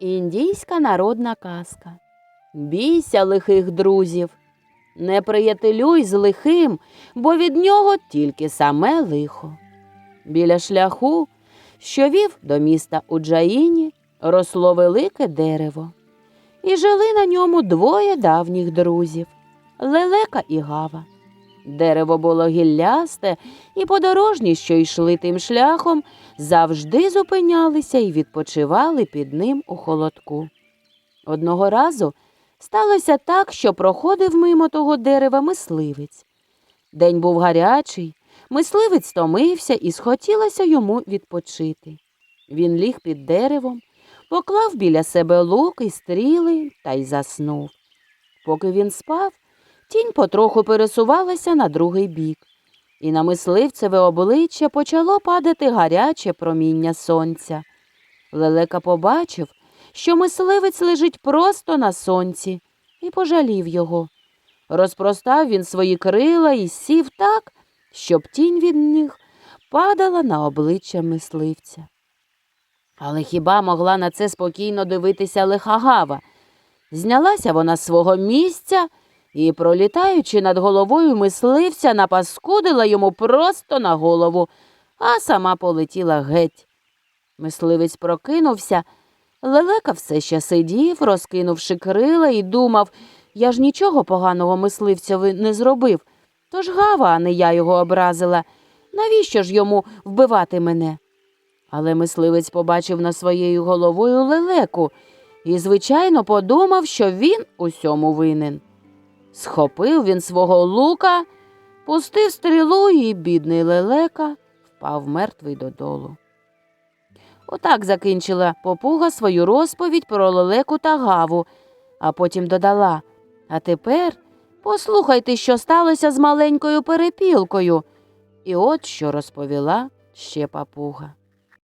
Індійська народна казка. Бійся лихих друзів. Не приятелюй з лихим, бо від нього тільки саме лихо. Біля шляху, що вів до міста Уджаїні, росло велике дерево. І жили на ньому двоє давніх друзів лелека і гава. Дерево було гіллясте, і подорожні, що йшли тим шляхом, завжди зупинялися і відпочивали під ним у холодку. Одного разу сталося так, що проходив мимо того дерева мисливець. День був гарячий, мисливець стомився і схотілося йому відпочити. Він ліг під деревом, поклав біля себе лук і стріли та й заснув. Поки він спав, тінь потроху пересувалася на другий бік, і на мисливцеве обличчя почало падати гаряче проміння сонця. Лелека побачив, що мисливець лежить просто на сонці, і пожалів його. Розпростав він свої крила і сів так, щоб тінь від них падала на обличчя мисливця. Але хіба могла на це спокійно дивитися лиха гава? Знялася вона з свого місця і, пролітаючи над головою мисливця, напаскудила йому просто на голову, а сама полетіла геть. Мисливець прокинувся, лелека все ще сидів, розкинувши крила, і думав, я ж нічого поганого мисливцеві не зробив. Тож гава, а не я його образила. Навіщо ж йому вбивати мене? Але мисливець побачив над своєю головою лелеку і, звичайно, подумав, що він усьому винен. Схопив він свого лука, пустив стрілу, і бідний лелека впав мертвий додолу. Отак закінчила попуга свою розповідь про лелеку та гаву, а потім додала А тепер послухайте, що сталося з маленькою перепілкою. І от що розповіла ще папуга.